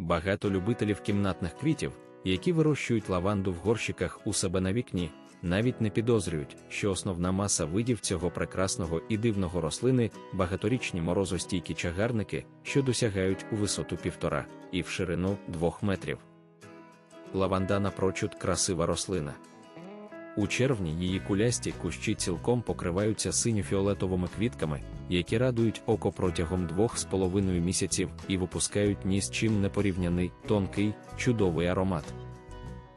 Багато любителів кімнатних квітів, які вирощують лаванду в горщиках у себе на вікні, навіть не підозрюють, що основна маса видів цього прекрасного і дивного рослини багаторічні морозостійкі чагарники, що досягають у висоту півтора і в ширину двох метрів. Лаванда напрочуд красива рослина. У червні її кулясті кущі цілком покриваються синьо-фіолетовими квітками, які радують око протягом двох з половиною місяців і випускають ні з чим не порівняний, тонкий, чудовий аромат.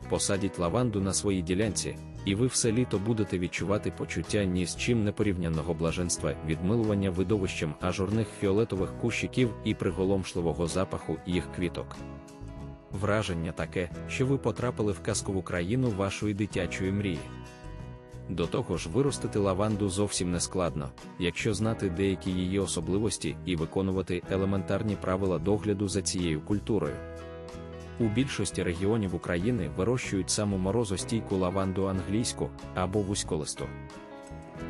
Посадіть лаванду на своїй ділянці, і ви все літо будете відчувати почуття ні з чим непорівнянного блаженства від милування видовищем ажурних фіолетових кущиків і приголомшливого запаху їх квіток. Враження таке, що ви потрапили в казкову країну вашої дитячої мрії. До того ж, виростити лаванду зовсім не складно, якщо знати деякі її особливості і виконувати елементарні правила догляду за цією культурою. У більшості регіонів України вирощують саму морозостійку лаванду англійську або вузьколисту.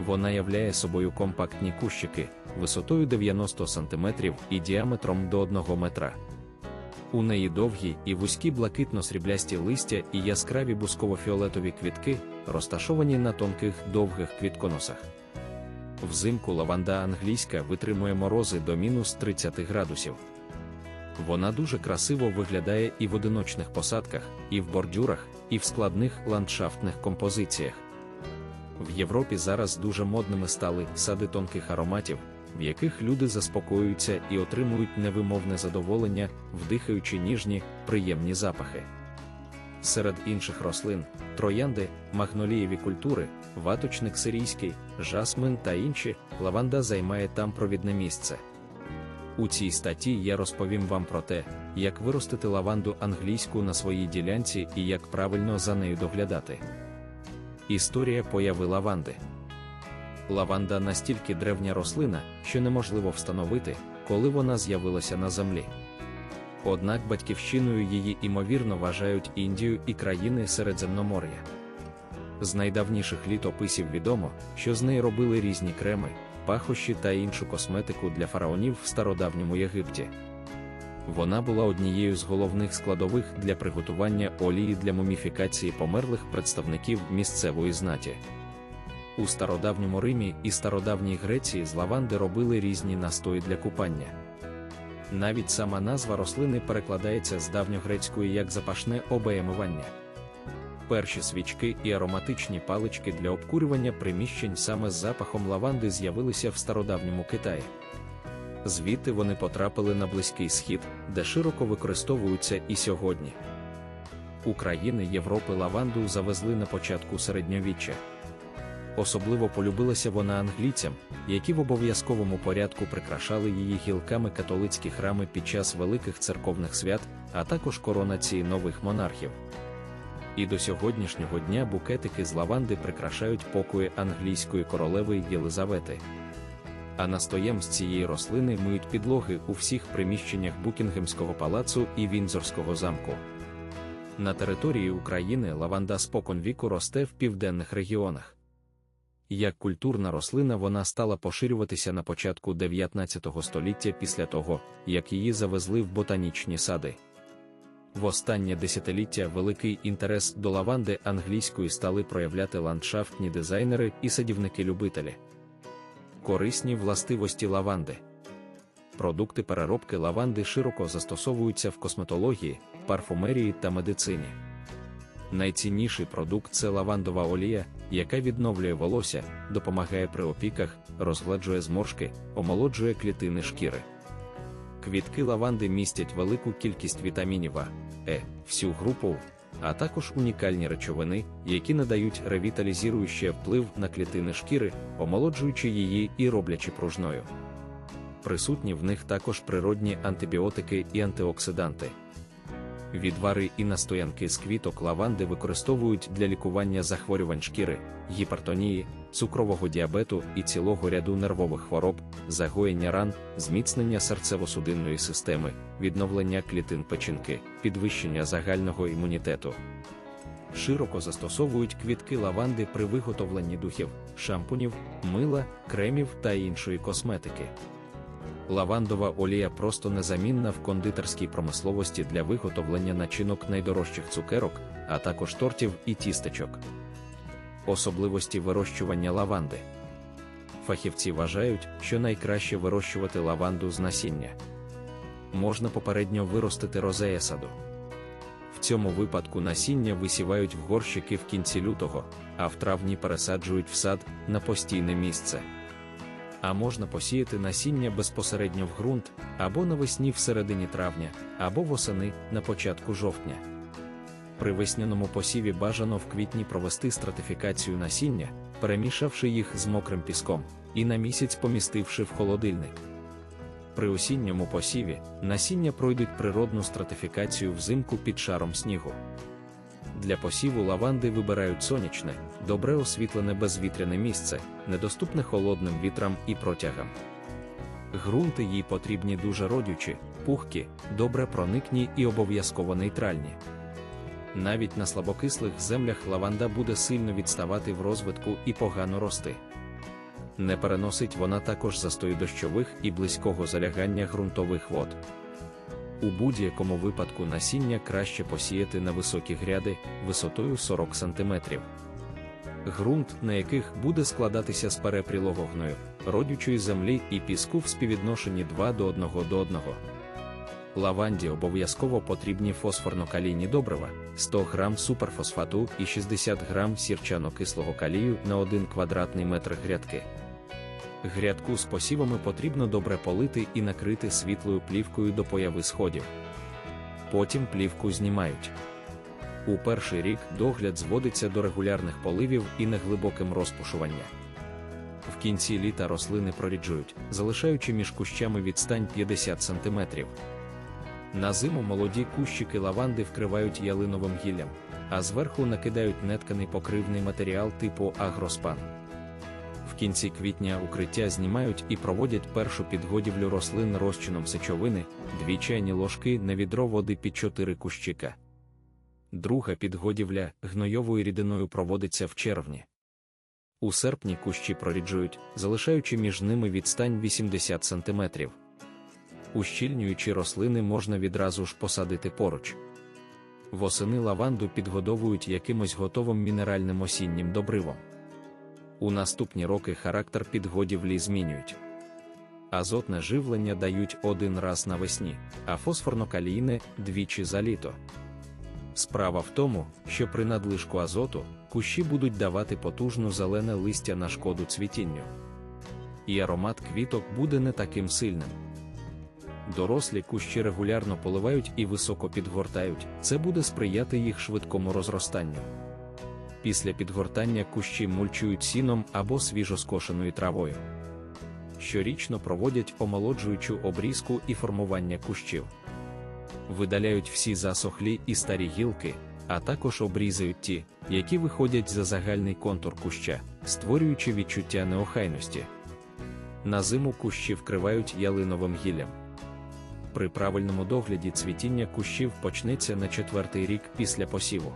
Вона являє собою компактні кущики висотою 90 см і діаметром до 1 метра. У неї довгі і вузькі блакитно-сріблясті листя і яскраві бусково-фіолетові квітки, розташовані на тонких довгих квітконосах. Взимку лаванда англійська витримує морози до мінус 30 градусів. Вона дуже красиво виглядає і в одиночних посадках, і в бордюрах, і в складних ландшафтних композиціях. В Європі зараз дуже модними стали сади тонких ароматів, в яких люди заспокоюються і отримують невимовне задоволення, вдихаючи ніжні, приємні запахи. Серед інших рослин троянди, магнолієві культури, ваточник сирійський, жасмин та інші, лаванда займає там провідне місце. У цій статті я розповім вам про те, як виростити лаванду англійську на своїй ділянці і як правильно за нею доглядати. Історія появи лаванди. Лаванда настільки древня рослина, що неможливо встановити, коли вона з'явилася на землі. Однак батьківщиною її імовірно вважають Індію і країни Середземномор'я. З найдавніших літописів відомо, що з неї робили різні креми, пахощі та іншу косметику для фараонів в стародавньому Єгипті. Вона була однією з головних складових для приготування олії для муміфікації померлих представників місцевої знаті. У стародавньому Римі і стародавній Греції з лаванди робили різні настої для купання. Навіть сама назва рослини перекладається з давньогрецької як запашне обеємивання. Перші свічки і ароматичні палички для обкурювання приміщень саме з запахом лаванди з'явилися в стародавньому Китаї. Звідти вони потрапили на Близький Схід, де широко використовуються і сьогодні. України Європи лаванду завезли на початку середньовіччя. Особливо полюбилася вона англійцям, які в обов'язковому порядку прикрашали її гілками католицькі храми під час великих церковних свят, а також коронації нових монархів. І до сьогоднішнього дня букетики з лаванди прикрашають покої англійської королеви Єлизавети. А настоєм з цієї рослини миють підлоги у всіх приміщеннях Букінгемського палацу і Вінзорського замку. На території України лаванда спокон віку росте в південних регіонах. Як культурна рослина вона стала поширюватися на початку 19 століття після того, як її завезли в ботанічні сади. В останнє десятиліття великий інтерес до лаванди англійської стали проявляти ландшафтні дизайнери і садівники-любителі. Корисні властивості лаванди. Продукти переробки лаванди широко застосовуються в косметології, парфумерії та медицині. Найцінніший продукт це лавандова олія, яка відновлює волосся, допомагає при опіках, розгладжує зморшки, омолоджує клітини шкіри. Квітки лаванди містять велику кількість вітамінів А, Е, всю групу, а також унікальні речовини, які надають ревіталізуючий вплив на клітини шкіри, омолоджуючи її і роблячи пружною. Присутні в них також природні антибіотики і антиоксиданти. Відвари і настоянки з квіток лаванди використовують для лікування захворювань шкіри, гіпертонії, цукрового діабету і цілого ряду нервових хвороб, загоєння ран, зміцнення серцево-судинної системи, відновлення клітин печінки, підвищення загального імунітету. Широко застосовують квітки лаванди при виготовленні духів, шампунів, мила, кремів та іншої косметики. Лавандова олія просто незамінна в кондитерській промисловості для виготовлення начинок найдорожчих цукерок, а також тортів і тістечок. Особливості вирощування лаванди. Фахівці вважають, що найкраще вирощувати лаванду з насіння. Можна попередньо виростити розея саду. В цьому випадку насіння висівають в горщики в кінці лютого, а в травні пересаджують в сад на постійне місце. А можна посіяти насіння безпосередньо в ґрунт або навесні в середині травня, або восени на початку жовтня. При весняному посіві бажано в квітні провести стратифікацію насіння, перемішавши їх з мокрим піском, і на місяць помістивши в холодильник. При осінньому посіві насіння пройдуть природну стратифікацію взимку під шаром снігу. Для посіву лаванди вибирають сонячне, добре освітлене безвітряне місце, недоступне холодним вітрам і протягам. Грунти їй потрібні дуже родючі, пухкі, добре проникні і обов'язково нейтральні. Навіть на слабокислих землях лаванда буде сильно відставати в розвитку і погано рости. Не переносить вона також застою дощових і близького залягання ґрунтових вод. У будь-якому випадку насіння краще посіяти на високі гряди висотою 40 см. Ґрунт, на яких буде складатися з перепрілого гною, родючої землі і піску в співвідношенні 2 до 1 до 1. Лаванді обов'язково потрібні фосфорно-калійні добрива, 100 г суперфосфату і 60 г сірчано-кислого калію на 1 квадратний метр грядки. Грядку з посівами потрібно добре полити і накрити світлою плівкою до появи сходів. Потім плівку знімають. У перший рік догляд зводиться до регулярних поливів і неглибоким розпушування. В кінці літа рослини проріджують, залишаючи між кущами відстань 50 см. На зиму молоді кущики лаванди вкривають ялиновим гіллям, а зверху накидають нетканий покривний матеріал типу агроспан. В кінці квітня укриття знімають і проводять першу підгодівлю рослин розчином сечовини, дві чайні ложки на відро води під 4 кущика. Друга підгодівля гнойовою рідиною проводиться в червні. У серпні кущі проріджують, залишаючи між ними відстань 80 см. Ущільнюючи рослини можна відразу ж посадити поруч. Восени лаванду підгодовують якимось готовим мінеральним осіннім добривом. У наступні роки характер підгодівлі змінюють. Азотне живлення дають один раз навесні, а фосфорно-калійне двічі за літо. Справа в тому, що при надлишку азоту кущі будуть давати потужну зелене листя на шкоду цвітінню. І аромат квіток буде не таким сильним. Дорослі кущі регулярно поливають і високо підгортають, це буде сприяти їх швидкому розростанню. Після підгортання кущі мульчують сіном або свіжоскошеною травою. Щорічно проводять омолоджуючу обрізку і формування кущів. Видаляють всі засохлі і старі гілки, а також обрізають ті, які виходять за загальний контур куща, створюючи відчуття неохайності. На зиму кущі вкривають ялиновим гіллям. При правильному догляді цвітіння кущів почнеться на четвертий рік після посіву.